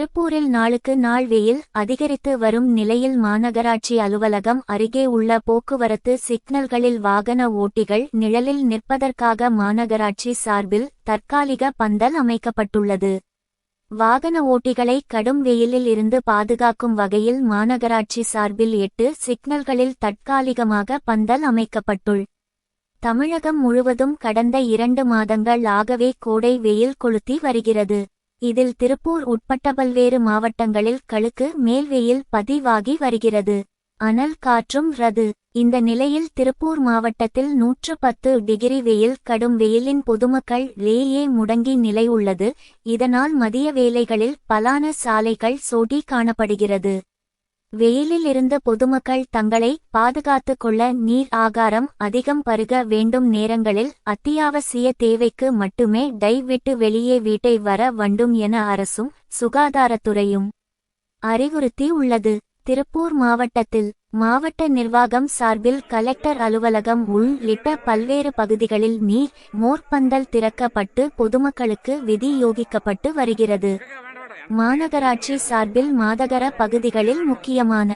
திருப்பூரில் நாளுக்கு நாள் வெயில் அதிகரித்து வரும் நிலையில் மாநகராட்சி அலுவலகம் அருகே உள்ள போக்குவரத்து சிக்னல்களில் வாகன ஓட்டிகள் நிழலில் நிற்பதற்காக மாநகராட்சி சார்பில் தற்காலிக பந்தல் அமைக்கப்பட்டுள்ளது. வாகன ஓட்டிகளை கடும் வெயிலில் இருந்து பாதுகாக்கும் வகையில் மாநகராட்சி சார்பில் எட்டு சிக்னல்களில் தற்காலிகமாக பந்தல் அமைக்கப்பட்டுள். தமிழகம் முழுவதும் கடந்த இரண்டு மாதங்கள் ஆகவே கோடை வெயில் கொளுத்தி வருகிறது. இதில் திருப்பூர் உட்பட்ட பல்வேறு மாவட்டங்களில் கழுக்கு மேல் வெயில் பதிவாகி வருகிறது. அனல் காற்றும் ரது. இந்த நிலையில் திருப்பூர் மாவட்டத்தில் நூற்று பத்து டிகிரி வெயில் கடும் வெயிலின் பொதுமக்கள் லேயே முடங்கி நிலை உள்ளது. இதனால் மதிய வேளைகளில் பலான சாலைகள் சோடி காணப்படுகிறது. வெயிலில் இருந்த பொதுமக்கள் தங்களை பாதுகாத்துக் கொள்ள நீர் ஆகாரம் அதிகம் பருக வேண்டும் நேரங்களில் அத்தியாவசிய தேவைக்கு மட்டுமே டை விட்டு வெளியே வீட்டை வர வேண்டும் என அரசும் சுகாதாரத்துறையும் அறிவுறுத்தி உள்ளது. திருப்பூர் மாவட்டத்தில் மாவட்ட நிர்வாகம் சார்பில் கலெக்டர் அலுவலகம் உள்ளிட்ட பல்வேறு பகுதிகளில் நீர் மோர்பந்தல் திறக்கப்பட்டு பொதுமக்களுக்கு விதியோகிக்கப்பட்டு வருகிறது. மாநகராட்சி சார்பில் மாதகர பகுதிகளில் முக்கியமான